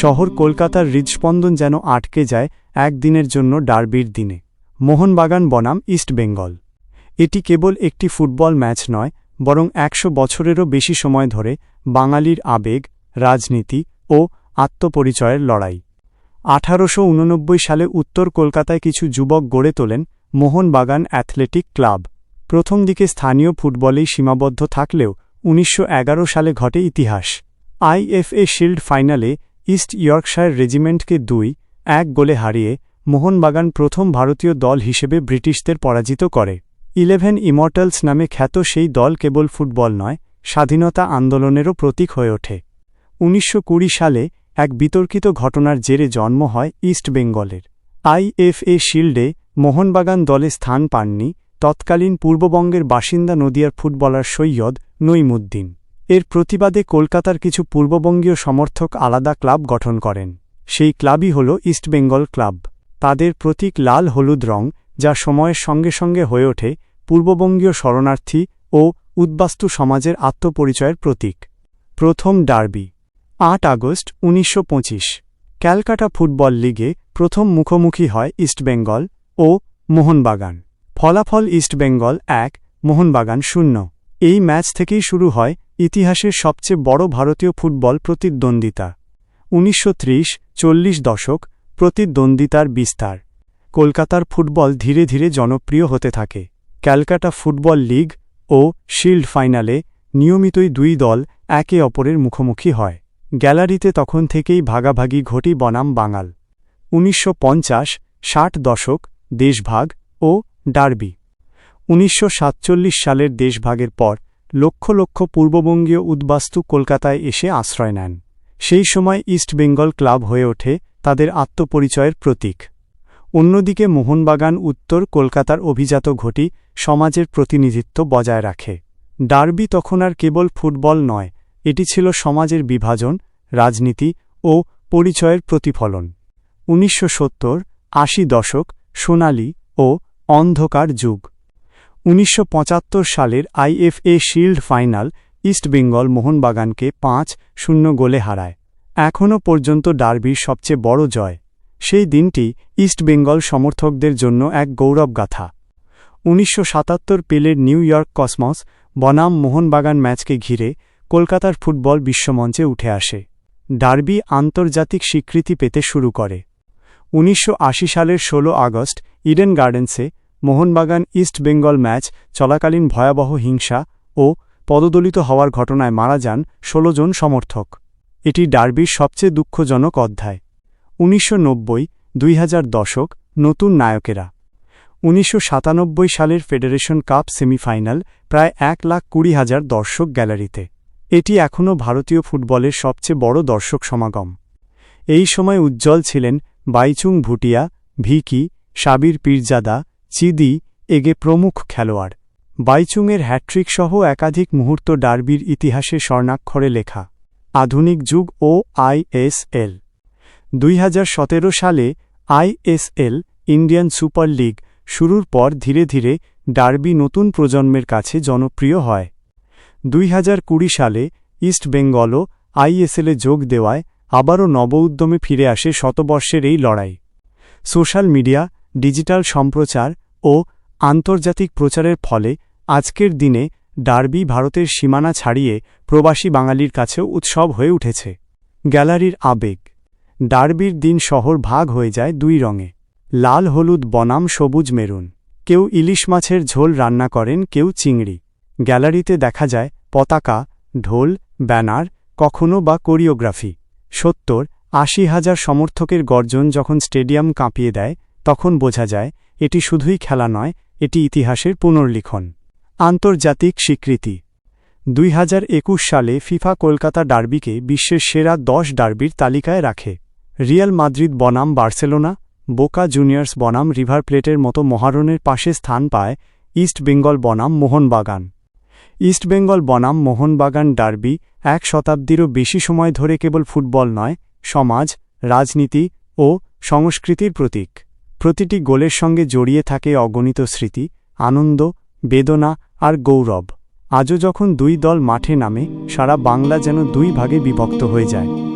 শহর কলকাতার হৃদস্পন্দন যেন আটকে যায় একদিনের জন্য ডার্বির দিনে। মোহনবাগান বনাম ইস্টবেঙ্গল এটি কেবল একটি ফুটবল ম্যাচ নয়, বরং একশো বছরেরও বেশি সময় ধরে বাঙালির আবেগ, রাজনীতি ও আত্মপরিচয়ের লড়াই। আঠারোশো উননব্বই সালে উত্তর কলকাতায় কিছু যুবক গড়ে তোলেন মোহনবাগান অ্যাথলেটিক ক্লাব। প্রথম দিকে স্থানীয় ফুটবলেই সীমাবদ্ধ থাকলেও উনিশশো এগারো সালে ঘটে ইতিহাস। আইএফএ শিল্ড ফাইনালে ইস্ট ইয়র্কশায়ার রেজিমেন্টকে দুই, এক গোলে হারিয়ে মোহনবাগান প্রথম ভারতীয় দল হিসেবে ব্রিটিশদের পরাজিত করে। ইলেভেন ইমর্টালস নামে খ্যাত সেই দল কেবল ফুটবল নয়, স্বাধীনতা আন্দোলনেরও প্রতীক হয়ে ওঠে। উনিশশো কুড়ি সালে এক বিতর্কিত ঘটনার জেরে জন্ম হয় ইস্ট বেঙ্গলের। আইএফএ শিল্ডে মোহনবাগান দলে স্থান পাননি, তৎকালীন পূর্ববঙ্গের বাসিন্দা নদিয়ার ফুটবলার সৈয়দ নইমুদ্দিন এর প্রতিবাদে কলকাতার কিছু পূর্ববঙ্গীয় সমর্থক আলাদা ক্লাব গঠন করেন। সেই ক্লাবই হল ইস্টবেঙ্গল ক্লাব। তাদের প্রতীক লাল হলুদ রং, যা সময়ের সঙ্গে সঙ্গে হয়ে ওঠে পূর্ববঙ্গীয় শরণার্থী ও উদ্বাস্তু সমাজের আত্মপরিচয়ের প্রতীক। প্রথম ডার্বি। আট আগস্ট উনিশশো পঁচিশ। ক্যালকাটা ফুটবল লিগে প্রথম মুখোমুখি হয় ইস্টবেঙ্গল ও মোহনবাগান। ফলাফল ইস্টবেঙ্গল এক, মোহনবাগান শূন্য। এই ম্যাচ থেকেই শুরু হয় ইতিহাসের সবচেয়ে বড় ভারতীয় ফুটবল প্রতিদ্বন্দ্বিতা। উনিশশো ত্রিশ, চল্লিশ দশক, প্রতিদ্বন্দ্বিতার বিস্তার। কলকাতার ফুটবল ধীরে ধীরে জনপ্রিয় হতে থাকে। ক্যালকাটা ফুটবল লিগ ও শিল্ড ফাইনালে নিয়মিতই দুই দল একে অপরের মুখোমুখি হয়। গ্যালারিতে তখন থেকেই ভাগাভাগি ঘটি বনাম বাঙাল। উনিশশো পঞ্চাশ, ষাট দশক, দেশভাগ ও ডার্বি। উনিশশো সাতচল্লিশ সালের দেশভাগের পর লক্ষ লক্ষ পূর্ববঙ্গীয় উদ্বাস্তু কলকাতায় এসে আশ্রয় নেন। সেই সময় ইস্টবেঙ্গল ক্লাব হয়ে ওঠে তাদের আত্মপরিচয়ের প্রতীক। অন্যদিকে মোহনবাগান উত্তর কলকাতার অভিজাত ঘটি সমাজের প্রতিনিধিত্ব বজায় রাখে। ডার্বি তখন আর কেবল ফুটবল নয়, এটি ছিল সমাজের বিভাজন, রাজনীতি ও পরিচয়ের প্রতিফলন। উনিশশো সত্তর, আশি দশক, সোনালি ও অন্ধকার যুগ। উনিশশো পঁচাত্তর সালের IFA shield final East Bengal মোহনবাগানকে পাঁচ শূন্য গোলে হারায়। এখনও পর্যন্ত ডার্বির সবচেয়ে বড় জয়। সেই দিনটি ইস্টবেঙ্গল সমর্থকদের জন্য এক গৌরবগাথা উনিশশো সাতাত্তর পেলের নিউ ইয়র্ক কসমস বনাম মোহনবাগান ম্যাচকে ঘিরে কলকাতার ফুটবল বিশ্বমঞ্চে উঠে আসে। ডার্বি আন্তর্জাতিক স্বীকৃতি পেতে শুরু করে। উনিশশো আশি সালের ১৬ আগস্ট ইডেন গার্ডেন্সে মোহনবাগান ইস্ট বেঙ্গল ম্যাচ চলাকালীন ভয়াবহ হিংসা ও পদদলিত হওয়ার ঘটনায় মারা যান ১৬ জন সমর্থক। এটি ডার্বির সবচেয়ে দুঃখজনক অধ্যায়। উনিশশো নব্বই, দুই দশক, নতুন নায়কেরা। উনিশশো সাতানব্বই সালের ফেডারেশন কাপ সেমিফাইনাল প্রায় এক লাখ কুড়ি হাজার দর্শক গ্যালারিতে। এটি এখনও ভারতীয় ফুটবলের সবচেয়ে বড় দর্শক সমাগম। এই সময় উজ্জ্বল ছিলেন বাইচুং ভুটিয়া, ভিকি, সাবির পীরজাদা চিদি এগে প্রমুখ খেলোয়াড়। বাইচুংয়ের হ্যাট্রিক সহ একাধিক মুহূর্ত ডার্বির ইতিহাসে স্বর্ণাক্ষরে লেখা। আধুনিক যুগ ও আইএসএল দুই হাজার সতেরো সালে আইএসএল ইন্ডিয়ান সুপার লিগ, শুরুর পর ধীরে ধীরে ডার্বি নতুন প্রজন্মের কাছে জনপ্রিয় হয়। দুই হাজার কুড়ি সালে ইস্ট বেঙ্গলও আইএসএলে যোগ দেওয়ায় আবারও নব উদ্যমে ফিরে আসে শতবর্ষের এই লড়াই। সোশ্যাল মিডিয়া ডিজিটাল সম্প্রচার ও আন্তর্জাতিক প্রচারের ফলে আজকের দিনে ডার্বি ভারতের সীমানা ছাড়িয়ে প্রবাসী বাঙালির কাছেও উৎসব হয়ে উঠেছে। গ্যালারির আবেগ। ডার্বির দিন শহর ভাগ হয়ে যায় দুই রঙে। লাল হলুদ বনাম সবুজ মেরুন। কেউ ইলিশ মাছের ঝোল রান্না করেন, কেউ চিংড়ি। গ্যালারিতে দেখা যায় পতাকা, ঢোল, ব্যানার, কখনো বা কোরিওগ্রাফি। সত্তর, আশি হাজার সমর্থকের গর্জন যখন স্টেডিয়াম কাঁপিয়ে দেয় তখন বোঝা যায়, এটি শুধুই খেলা নয়, এটি ইতিহাসের পুনর্লিখন। আন্তর্জাতিক স্বীকৃতি। দুই হাজার একুশ সালে ফিফা কলকাতা ডার্বিকে বিশ্বের সেরা দশ ডার্বির তালিকায় রাখে। রিয়াল মাদ্রিদ বনাম বার্সেলোনা, বোকা জুনিয়র্স বনাম রিভার প্লেটের মতো মহারণের পাশে স্থান পায় ইস্ট বেঙ্গল বনাম মোহনবাগান। ইস্টবেঙ্গল বনাম মোহনবাগান ডার্বি এক শতাব্দীরও বেশি সময় ধরে কেবল ফুটবল নয়, সমাজ, রাজনীতি ও সংস্কৃতির প্রতীক। প্রতিটি গোলের সঙ্গে জড়িয়ে থাকে অগণিত স্মৃতি, আনন্দ, বেদনা আর গৌরব। আজও যখন দুই দল মাঠে নামে, সারা বাংলা যেন দুই ভাগে বিভক্ত হয়ে যায়।